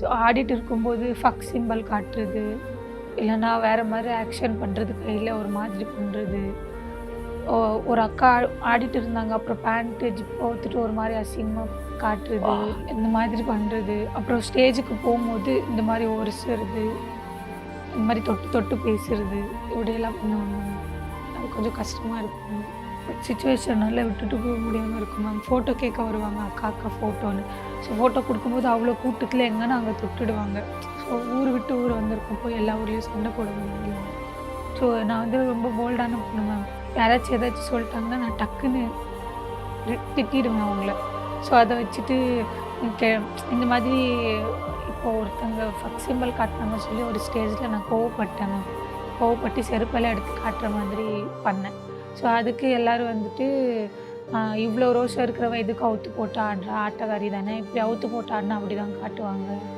So ஆடிட்டு இருக்கும்போது fuck symbol காட்டுறது இல்லைன்னா வேறு மாதிரி ஆக்ஷன் பண்ணுறது கையில் ஒரு மாதிரி பண்ணுறது ஒரு அக்கா ஆடிட்டு இருந்தாங்க அப்புறம் பேண்ட்டு ஜிப் அவுத்துட்டு ஒரு மாதிரி அசிங்கமாக காட்டுறது இந்த மாதிரி பண்ணுறது அப்புறம் ஸ்டேஜுக்கு போகும்போது இந்த மாதிரி ஒரிசுறது இந்த மாதிரி தொட்டு தொட்டு பேசுறது இப்படியெல்லாம் பண்ணுவாங்க. அது கொஞ்சம் கஷ்டமாக இருக்கும். சுச்சுவேஷனால் விட்டுட்டு போக முடியாமல் இருக்கும். மேம் ஃபோட்டோ கேட்க வருவாங்க. அக்கா அக்கா ஃபோட்டோன்னு ஸோ ஃபோட்டோ கொடுக்கும்போது அவ்வளோ கூட்டத்தில் எங்கன்னா அங்கே தொட்டுடுவாங்க. ஸோ ஊர் விட்டு ஊர் வந்திருக்கும். போய் எல்லா ஊர்லேயும் சண்டை போட முடியல ஸோ நான் வந்து ரொம்ப போல்டான பொண்ணு மேம் யாராச்சும் ஏதாச்சும் சொல்லிட்டாங்கன்னா நான் டக்குன்னு திட்டிடுவேன் அவங்கள. ஸோ அதை வச்சுட்டு கே- இந்த மாதிரி இப்போ ஒருத்தங்க ஃபக் சிம்பிள் காட்டினாங்க சொல்லி ஒரு ஸ்டேஜில் நான் கோவப்பட்டேன் மேம் கோவப்பட்டு செருப்பெல்லாம் எடுத்து காட்டுற மாதிரி பண்ணேன். ஸோ அதுக்கு எல்லோரும் வந்துட்டு இவ்வளோ ரோஷம் இருக்கிறவன் எதுக்கு அவுத்து போட்டு ஆடுறா ஆட்டக்காரி தானே. இப்படி அவுத்து போட்டு ஆடினா அப்படி தான் காட்டுவாங்க.